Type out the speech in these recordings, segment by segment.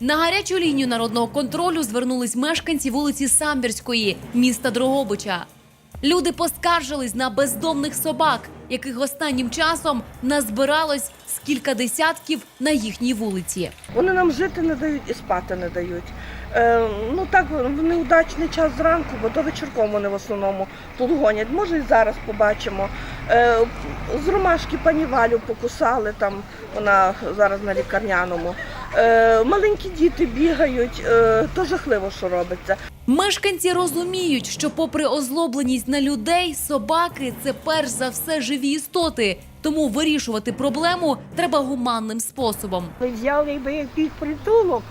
На гарячу лінію народного контролю звернулись мешканці вулиці Самбірської, міста Дрогобича. Люди поскаржились на бездомних собак, яких останнім часом назбиралось з десятків на їхній вулиці. Вони нам жити не дають і спати не дають. Е, ну так в неудачний час зранку, бо до вечірком вони в основному тут гонять. Може і зараз побачимо. Е, з ромашки пані Валю покусали там, вона зараз на лікарняному. Е, маленькі діти бігають, е, то жахливо, що робиться. Мешканці розуміють, що, попри озлобленість на людей, собаки це перш за все живі істоти. Тому вирішувати проблему треба гуманним способом. Ви взяли би якийсь притулок,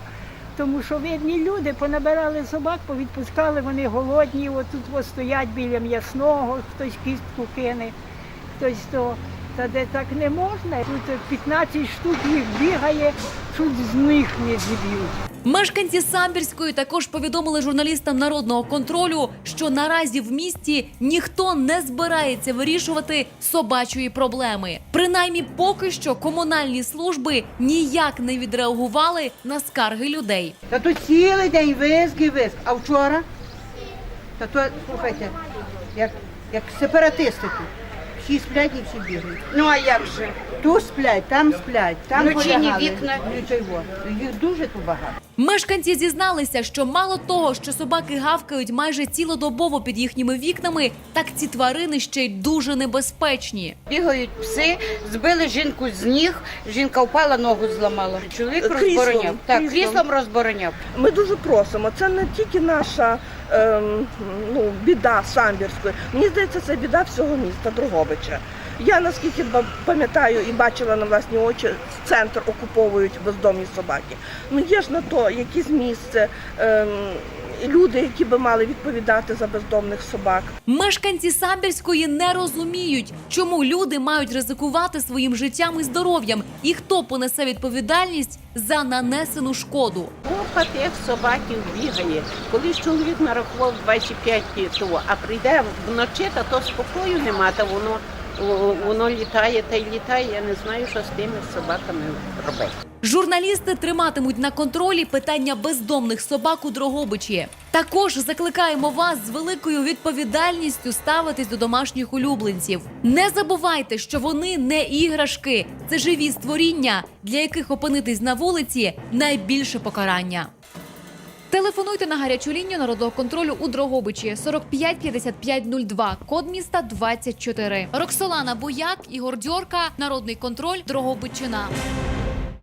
тому що видні люди понабирали собак, повідпускали, вони голодні, от тут ось стоять біля м'ясного, хтось кістку кине, хтось то. Та де так не можна. Тут 15 штук їх бігає, чуть з них не зіб'ють. Мешканці Самбірської також повідомили журналістам народного контролю, що наразі в місті ніхто не збирається вирішувати собачої проблеми. Принаймні, поки що комунальні служби ніяк не відреагували на скарги людей. Та то цілий день визк і визк. А вчора? Та то, слухайте, як, як сепаратисти тут. Всі сплять і всі бігають. Ну а як же? Тут сплять, там сплять, там Вночі ні полягали. вікна. Ну, то й во. Їх дуже тут багато. Мешканці зізналися, що мало того, що собаки гавкають майже цілодобово під їхніми вікнами, так ці тварини ще й дуже небезпечні. Бігають пси, збили жінку з ніг, жінка впала, ногу зламала. Чоловік Кріслом, розбороняв. Так, кріслом. кріслом розбороняв. Ми дуже просимо. Це не тільки наша ем, ну, біда Самбірської. Мені здається, це біда всього міста Дрогобича. Я наскільки пам'ятаю і бачила на власні очі, центр окуповують бездомні собаки. Ну є ж на то якесь місце, ем, люди, які би мали відповідати за бездомних собак. Мешканці Самбірської не розуміють, чому люди мають ризикувати своїм життям і здоров'ям, і хто понесе відповідальність за нанесену шкоду. Купа тих собаків бігає. Колись чоловік нарахував 25 того, а прийде вночі, та то спокою нема, та воно, воно літає та й літає. Я не знаю, що з тими собаками робити. Журналісти триматимуть на контролі питання бездомних собак у Дрогобичі. Також закликаємо вас з великою відповідальністю ставитись до домашніх улюбленців. Не забувайте, що вони не іграшки, це живі створіння, для яких опинитись на вулиці найбільше покарання. Телефонуйте на гарячу лінію народного контролю у Дрогобичі 45 55 02, код міста 24. Роксолана Буяк, Ігор Дьорка, Народний контроль, Дрогобичина.